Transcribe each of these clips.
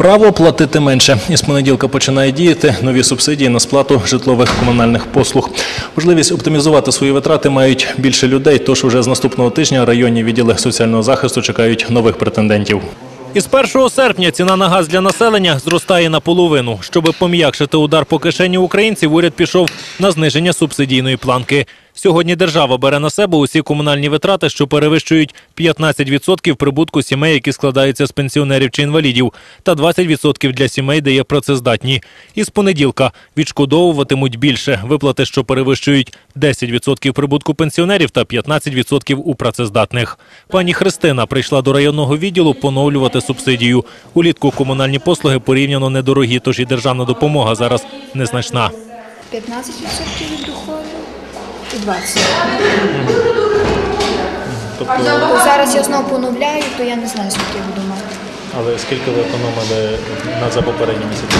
Право платити менше. Із понеділка починає діяти нові субсидії на сплату житлових комунальних послуг. Можливість оптимізувати свої витрати мають більше людей, тож уже з наступного тижня районні відділи соціального захисту чекають нових претендентів. Із 1 серпня ціна на газ для населення зростає наполовину. Щоб пом'якшити удар по кишені українців, уряд пішов на зниження субсидійної планки. Сьогодні держава бере на себе усі комунальні витрати, що перевищують 15% прибутку сімей, які складаються з пенсіонерів чи інвалідів, та 20% для сімей, де є працездатні. Із понеділка відшкодовуватимуть більше виплати, що перевищують 10% прибутку пенсіонерів та 15% у працездатних. Пані Христина прийшла до районного відділу поновлювати субсидію. Улітку комунальні послуги порівняно недорогі, тож і державна допомога зараз незначна. 15% від доходу і 20%. Тобто, То зараз я знову поновляю, то я не знаю, скільки я буду мати. але скільки ви економили на за попередні місяці?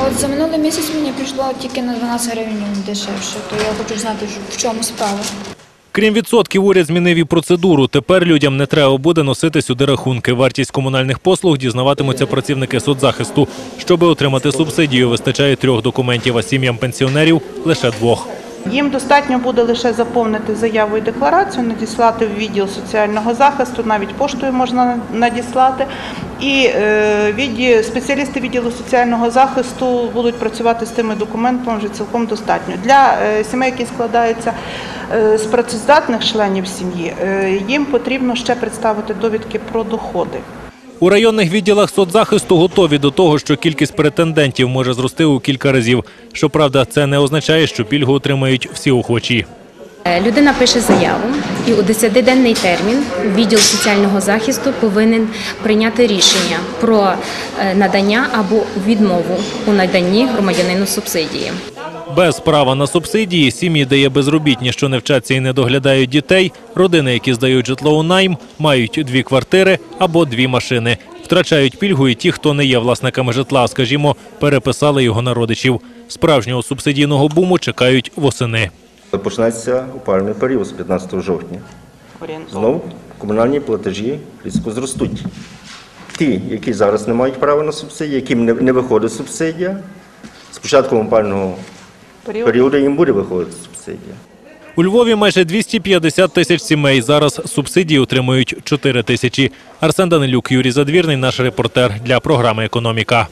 А от за минулий місяць мені прийшло тільки на 12 гривень дешевше, то я хочу знати, що- в чому справа. Крім відсотків, уряд змінив і процедуру. Тепер людям не треба буде носити сюди рахунки. Вартість комунальних послуг дізнаватимуться працівники соцзахисту. Щоби отримати субсидію, вистачає трьох документів, а сім'ям пенсіонерів лише двох. Їм достатньо буде лише заповнити заяву і декларацію, надіслати в відділ соціального захисту, навіть поштою можна надіслати. І е, відді- спеціалісти відділу соціального захисту будуть працювати з тими документами вже цілком достатньо. Для е, сімей, які складаються е, з працездатних членів сім'ї, їм потрібно ще представити довідки про доходи. У районних відділах соцзахисту готові до того, що кількість претендентів може зрости у кілька разів. Щоправда, це не означає, що пільгу отримають всі охочі. Е, Людина пише заяву, і у 10-денний термін відділ соціального захисту повинен прийняти рішення про е, надання або відмову у наданні громадянину субсидії. Без права на субсидії, сім'ї, де є безробітні, що не вчаться і не доглядають дітей, родини, які здають житло у найм, мають дві квартири або дві машини. Втрачають пільгу і ті, хто не є власниками житла, скажімо, переписали його на родичів. Справжнього субсидійного буму чекають восени. Почнеться опалювальний період з 15 жовтня. Знову комунальні платежі різко зростуть. Ті, які зараз не мають права на субсидії, яким не, не виходить субсидія, з початком опального Період. періоду їм буде виходити субсидія. У Львові майже 250 тисяч сімей. Зараз субсидії отримують 4 тисячі. Арсен Данилюк, Юрій Задвірний, наш репортер для програми «Економіка».